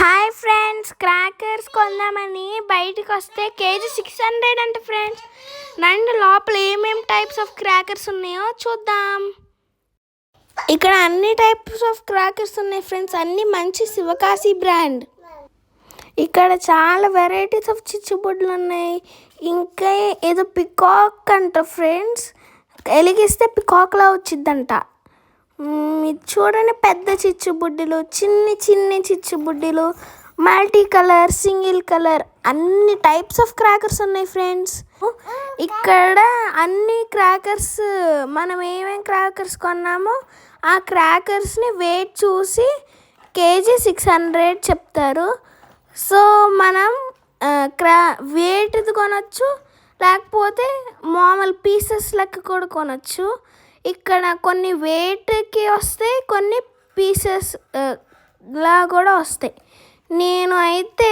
Hi friends crackers కొందామని బయటికి వస్తే కేజీ సిక్స్ హండ్రెడ్ అంట ఫ్రెండ్స్. రండి లోపల ఏమేమి టైప్స్ ఆఫ్ క్రాకర్స్ ఉన్నాయో చూద్దాం. ఇక్కడ అన్ని టైప్స్ ఆఫ్ క్రాకర్స్ ఉన్నాయి ఫ్రెండ్స్ అన్ని మంచి శివకాశి బ్రాండ్ ఇక్కడ చాలా వెరైటీస్ ఆఫ్ చిచ్చుబుడ్లు ఉన్నాయి. ఇంకా ఏదో పికాక్ అంట ఫ్రెండ్స్ వెలిగిస్తే పికాక్లా వచ్చిందంట ఇది చూడండి పెద్ద చిచ్చుబుడ్డిలు చిన్ని చిన్ని చిచ్చుబుడ్డిలు మల్టీ కలర్ సింగిల్ కలర్ అన్ని టైప్స్ ఆఫ్ క్రాకర్స్ ఉన్నాయి ఫ్రెండ్స్ ఇక్కడ అన్ని క్రాకర్స్ మనం ఏమేమి క్రాకర్స్ కొన్నామో ఆ క్రాకర్స్ని వెయిట్ చూసి కేజీ సిక్స్ హండ్రెడ్ చెప్తారు. సో మనం క్రా వెయిట్ది కొనొచ్చు లేకపోతే మామూలు పీసెస్ లెక్క కూడా కొనచ్చు. ఇక్కడ కొన్ని వెయిట్కి వస్తాయి కొన్ని పీసెస్ లా కూడా వస్తాయి. నేను అయితే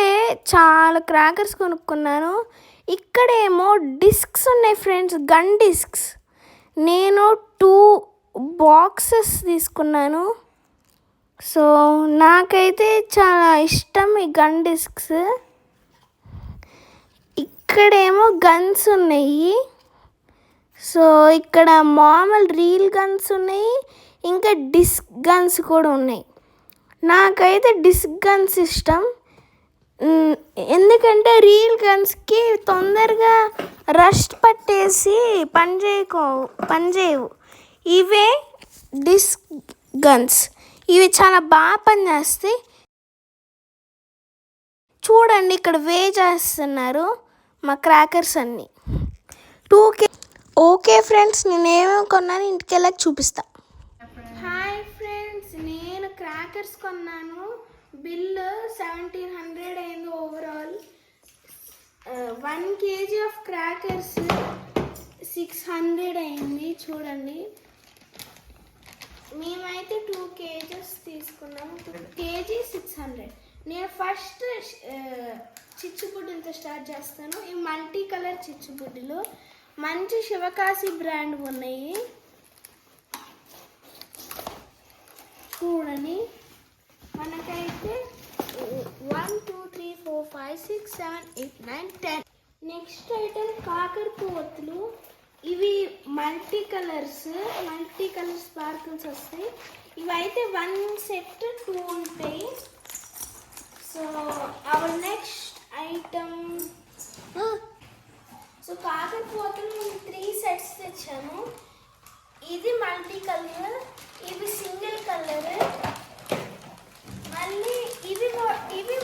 చాలా క్రాకర్స్ కొనుక్కున్నాను. ఇక్కడేమో డిస్క్స్ ఉన్నాయి ఫ్రెండ్స్ గన్ డిస్క్స్ నేను టూ బాక్సెస్ తీసుకున్నాను. సో నాకైతే చాలా ఇష్టం ఈ గన్ డిస్క్స్ ఇక్కడేమో గన్స్ ఉన్నాయి. సో ఇక్కడ మామూలు రీల్ గన్స్ ఉన్నాయి ఇంకా డిస్క్ గన్స్ కూడా ఉన్నాయి. నాకైతే డిస్క్ గన్స్ ఇష్టం. ఎందుకంటే రీల్ గన్స్కి తొందరగా రస్ట్ పట్టేసి పని చేయకో పని చేయవు. ఇవే డిస్క్ గన్స్ ఇవి చాలా బాగా పనిచేస్తాయి. చూడండి ఇక్కడ వే చేస్తున్నారు మా క్రాకర్స్ అన్నీ. టూ కే ఓకే ఫ్రెండ్స్ నేను ఏమేమి కొన్నాను ఇంటికి వెళ్ళాక చూపిస్తా. హాయ్ ఫ్రెండ్స్ నేను క్రాకర్స్ కొన్నాను. బిల్లు సెవెంటీన్ హండ్రెడ్ అయింది overall one KG of crackers six hundred అయింది చూడండి. మేమైతే టూ కేజెస్ తీసుకున్నాము. KG six hundred. నేను ఫస్ట్ చిచ్చుబుడ్డిలతో స్టార్ట్ చేస్తాను. ఈ మల్టీ కలర్ చిచ్చుబుడ్డిలు మంచి శివకాశి బ్రాండ్ ఉన్నాయి. చూడని మనకైతే one two three four five six seven eight nine ten. Next item కాకర ఇవి multi colours multi colour sparkles వస్తాయి. ఇవైతే వన్ సెట్ టూ ఉంటాయి so our next item so కాకర పువ్వులు మేము త్రీ సెట్స్ ఇది మల్టీ కలర్ ఇవి సింగిల్ కలర్ మళ్ళీ ఇవి కూ- ఇవి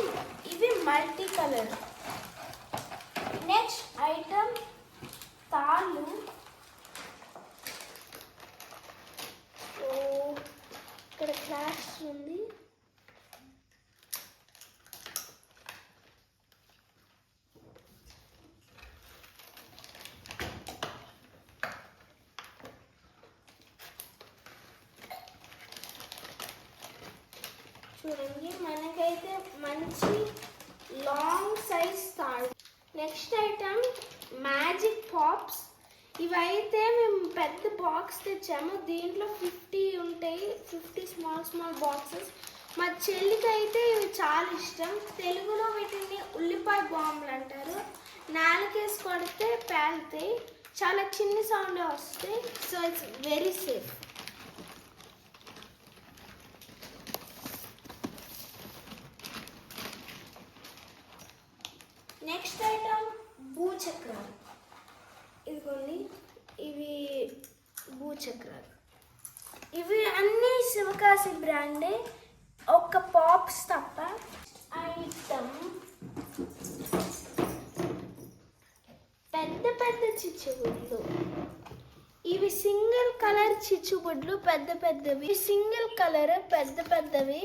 ఇవి మల్టీ కలర్ నెక్స్ట్ ఐటమ్ తాళ్ళు సో ఇక్కడ క్లాస్ ఉంది చూడండి. మనకైతే మంచి లాంగ్ సైజ్ తాడు నెక్స్ట్ ఐటమ్ మ్యాజిక్ పాప్స్ ఇవైతే మేము పెద్ద బాక్స్ తెచ్చాము. దీంట్లో ఫిఫ్టీ ఉంటాయి. ఫిఫ్టీ స్మాల్ స్మాల్ బాక్సెస్ మా చెల్లికి అయితే ఇవి చాలా ఇష్టం. తెలుగులో వీటిని ఉల్లిపాయ బాంబులు అంటారు. నాలుకేసి కొడితే పేలుతాయి. చాలా చిన్న సౌండ్ వస్తాయి. So it's very safe next item భూచక్రాలు. ఇదిగోండి ఇవి భూచక్రాలు. ఇవి అన్నీ శివకాశి బ్రాండే ఒక పాప్స్ తప్ప ఐటమ్. పెద్ద పెద్ద చిచ్చుబుడ్లు ఇవి సింగిల్ కలర్ చిచ్చుబుడ్లు పెద్ద పెద్దవి. సింగిల్ కలర్ పెద్ద పెద్దవి.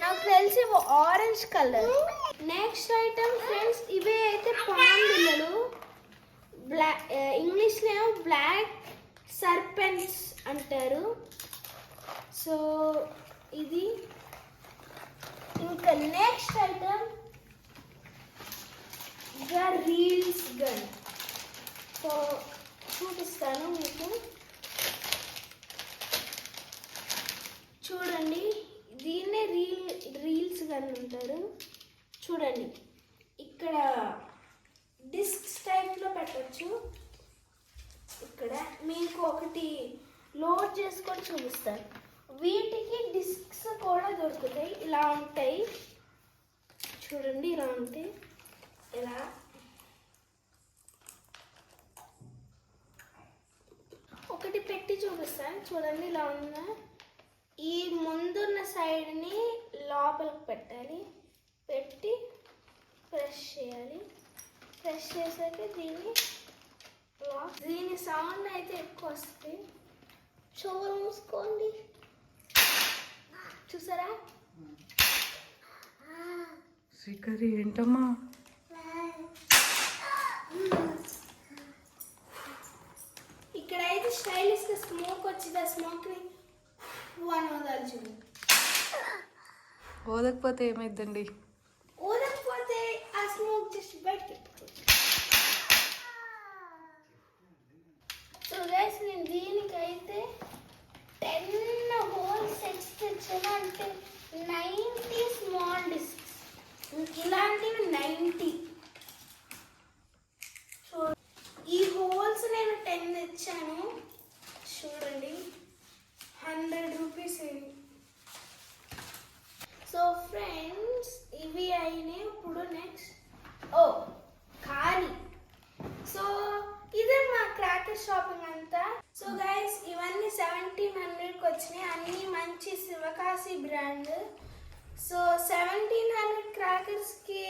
నాకు తెలిసి ఇవి orange colour. Next item friends ఇవే అయితే పాన్ బిల్లలు బ్లాక్ ఇంగ్లీష్లో ఏమో బ్లాక్ సర్పెంట్స్ అంటారు. సో ఇది. ఇంకా next item the reels gun so చూపిస్తాను మీకు. చూడండి దీన్నే రీల్ రీల్స్ కానీ అంటారు. చూడండి ఇక్కడ డిస్క్స్ టైప్లో పెట్టచ్చు. ఇక్కడ మీకు ఒకటి లోడ్ చేసుకొని చూపిస్తాను. వీటికి డిస్క్స్ కూడా దొరుకుతాయి. ఇలా ఉంటాయి. చూడండి ఇలా ఉంటాయి. ఇలా ఒకటి పెట్టి చూపిస్తాను చూడండి ఇలా ఉన్న ఈ ముందున్న సైడ్ని లోపలికి పెట్టాలి. పెట్టి ఫ్రెష్ చేయాలి. ఫ్రెష్ చేసాక దీన్ని లాక్ దీని సౌండ్ అయితే ఎక్కువ వస్తుంది. చెవులు మూసుకోండి. చూసారా? శ్రీకరి ఏంటమ్మా ఇక్కడ అయితే స్టైలిష్గా స్మోక్ వచ్చింది ఆ స్మోక్ని వన్ వదాలి చూడండి ఓదకపోతే ఏమైద్దండి? ఊరకపోతే ఆ స్మోక్ జస్ట్ బయటకి సో గైస్ నేను దీనికైతే టెన్ హోల్ సెట్స్ తెచ్చాను. అంటే నైంటీ స్మాల్ డిస్క్స్ ఇలాంటివి నైంటీ సో ఈ హోల్స్ నేను టెన్ తెచ్చాను. చూడండి. హండ్రెడ్ రూపీస్ ఇవి సో ఫ్రెండ్స్ ఇవి అయినాయి ఇప్పుడు నెక్స్ట్. ఓ ఖాళీ సో ఇదే మా క్రాకర్ షాపింగ్ అంతా. సో గైస్ ఇవన్నీ సెవెంటీన్ హండ్రెడ్కి వచ్చినాయి. అన్నీ మంచి Sivakasi brand. So seventeen hundred క్రాకర్స్కి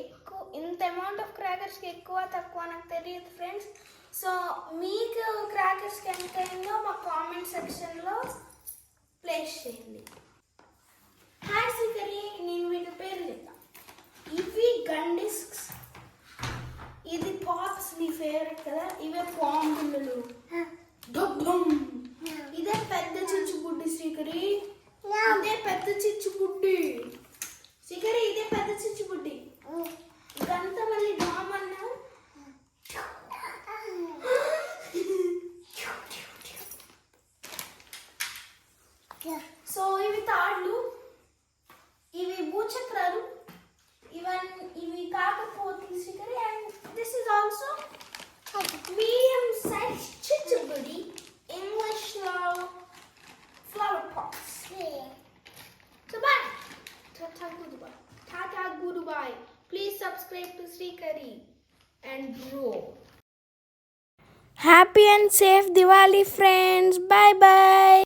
ఎక్కువ ఇంత అమౌంట్ ఆఫ్ క్రాకర్స్కి ఎక్కువ తక్కువ నాకు తెలియదు ఫ్రెండ్స్. సో మీకు క్రాకర్స్కి ఎంత అయిందో మా కామెంట్ సెక్షన్లో ప్లేస్ చేయండి. హాయ్ శ్రీకరి నేను వీటి పేరు చెప్తా. ఇవి గన్ డిస్క్స్ ఇది పాప్స్ నీ ఫేవరెట్ కదా? ఇవే పాంబులు ఇదే పెద్ద సో ఇవి తాళ్ళు ఇవి భూచక్రాలు ఇవన్నీ ఇవి కాకపోతే శిఖరి and this is also medium size చిచ్చుబుడి ఇంగ్లీష్లో flower pots so bye tata good bye tata good bye please subscribe to Srikari and grow happy and safe Diwali friends bye bye